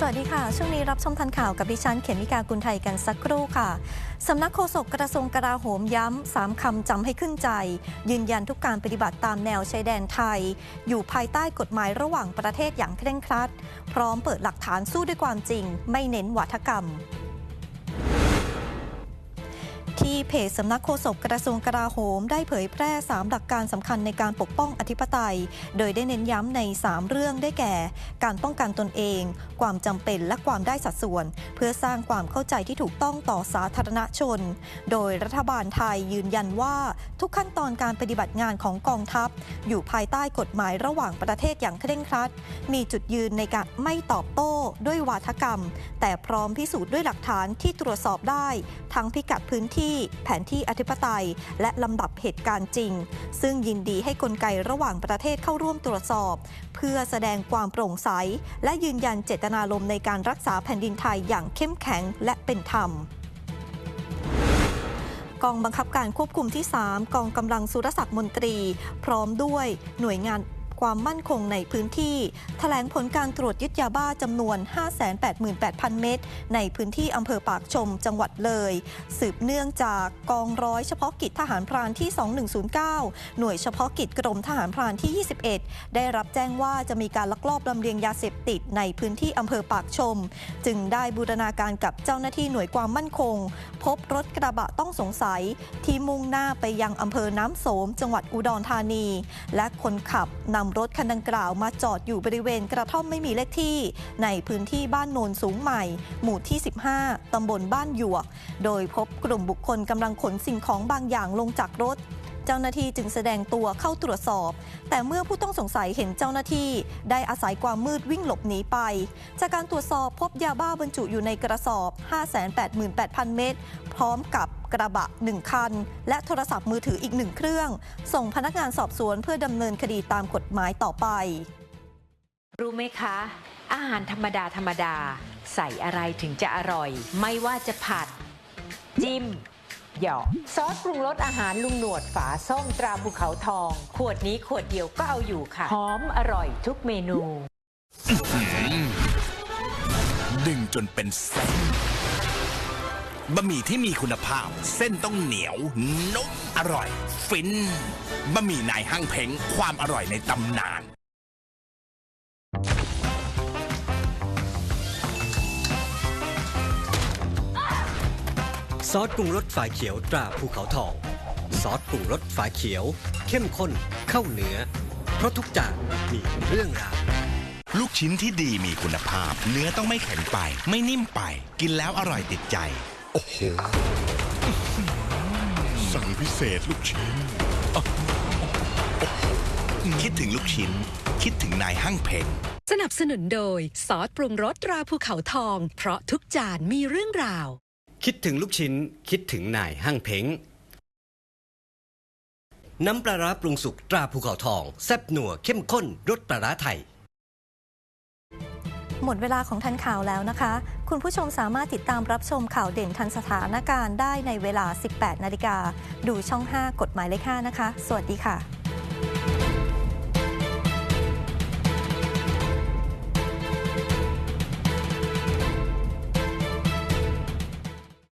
สวัสดีค่ะ ช่วงนี้รับชมทันข่าวกับดิฉันเขมิกากุลไทยกันสักครู่ค่ะ สำนักโฆษกกระทรวงกลาโหมย้ำสามคำจำให้ขึ้นใจ ยืนยันทุกการปฏิบัติตามแนวชายแดนไทย อยู่ภายใต้กฎหมายระหว่างประเทศอย่างเคร่งครัด พร้อมเปิดหลักฐานสู้ด้วยความจริง ไม่เน้นวาทกรรม ที่เพจสำนักโฆษกกระทรวงกลาโหม ได้เผยแพร่ 3 หลักการสำคัญในการปกป้องอธิปไตย โดยได้เน้นย้ำใน 3 เรื่องได้แก่ การป้องกันตนเอง ความจำเป็นและความได้สัดส่วน เพื่อสร้างความเข้าใจที่ถูกต้องต่อสาธารณชน โดยรัฐบาลไทยยืนยันว่าทุกขั้นตอนการปฏิบัติงานของกองทัพ อยู่ภายใต้กฎหมายระหว่างประเทศอย่างเคร่งครัด มีจุดยืนในการไม่ตอบโต้ด้วยวาทกรรม แต่พร้อมพิสูจน์ด้วยหลักฐานที่ตรวจสอบได้ ทั้งพิกัดพื้นที่แผนที่อธิปไตย และลำดับเหตุการณ์จริง ซึ่งยินดีให้กลไกระหว่างประเทศเข้าร่วมตรวจสอบ เพื่อแสดงความโปร่งใส และยืนยันเจตนารมณ์ในการรักษาแผ่นดินไทยอย่างเข้มแข็งและเป็นธรรมกองบังคับการควบคุมที่ 3 กองกำลังสุรศักดิ์มนตรี พร้อมด้วยหน่วยงาน ความมั่นคงในพื้นที่แถลงผลการตรวจยึดยาบ้าจำนวน 588,000 เม็ดในพื้นที่อำเภอปากชมจังหวัดเลย สืบเนื่องจากกองร้อยเฉพาะกิจทหารพรานที่ 2109 หน่วยเฉพาะกิจกรมทหารพรานที่ 21 ได้รับแจ้งว่าจะมีการลักลอบลำเลียงยาเสพติดในพื้นที่อำเภอปากชม จึงได้บูรณาการกับเจ้าหน้าที่หน่วยความมั่นคง พบรถกระบะต้องสงสัย ที่มุ่งหน้าไปยังอำเภอน้ำโสม จังหวัดอุดรธานี และคนขับนำรถคันดังกล่าวมาจอดอยู่บริเวณกระท่อมไม่มีเลขที่ ในพื้นที่บ้านโนนสูงใหม่ หมู่ที่ 15 ตำบลบ้านหยวก โดยพบกลุ่มบุคคลกำลังขนสิ่งของบางอย่างลงจากรถเจ้าหน้าที่จึงแสดงตัวเข้าตรวจสอบ แต่เมื่อผู้ต้องสงสัยเห็นเจ้าหน้าที่ ได้อาศัยความมืดวิ่งหลบหนีไป จากการตรวจสอบพบยาบ้าบรรจุอยู่ในกระสอบ 588,000 เม็ดพร้อมกับ กระบะ 1 คัน และโทรศัพท์มือถืออีกหนึ่งเครื่อง ส่งพนักงานสอบสวนเพื่อดำเนินคดีตามกฎหมายต่อไป รู้ไหมคะ อาหารธรรมดาธรรมดา ใส่อะไรถึงจะอร่อย ไม่ว่าจะผัด จิ้มหยอกซอสปรุงรสอาหารลุงหนวดฝาส้มตราภูเขาทอง ขวดนี้ขวดเดียวก็เอาอยู่ค่ะ หอมอร่อยทุกเมนู ดึงจนเป็นเส้น บะหมี่ที่มีคุณภาพ เส้นต้องเหนียวนุ่มอร่อย ฟินบะหมี่นายห้างเพ้งความอร่อยในตำนาน ซอสปรุงรสฝาเขียวตราภูเขาทอง ซอสปรุงรสฝาเขียว เข้มข้นเข้าเนื้อ เพราะทุกจานมีเรื่องราวลูกชิ้นที่ดีมีคุณภาพ เนื้อต้องไม่แข็งไป ไม่นิ่มไป กินแล้วอร่อยติดใจ โอ้โห สั่งพิเศษลูกชิ้น คิดถึงลูกชิ้น คิดถึงนายห้างเพ้งสนับสนุนโดย ซอสปรุงรสตราภูเขาทอง เพราะทุกจานมีเรื่องราว คิดถึงลูกชิ้น คิดถึงนายห้างเพ้งน้ำปลาร้าปรุงสุกตราภูเขาทอง แซ่บหนัวเข้มข้นรสปลาร้าไทย หมดเวลาของทันข่าวแล้วนะคะ คุณผู้ชมสามารถติดตามรับชมข่าวเด่นทันสถานการณ์ได้ในเวลา 18 นาฬิกา ดูช่อง 5 กฎหมายเลข5นะคะ สวัสดีค่ะ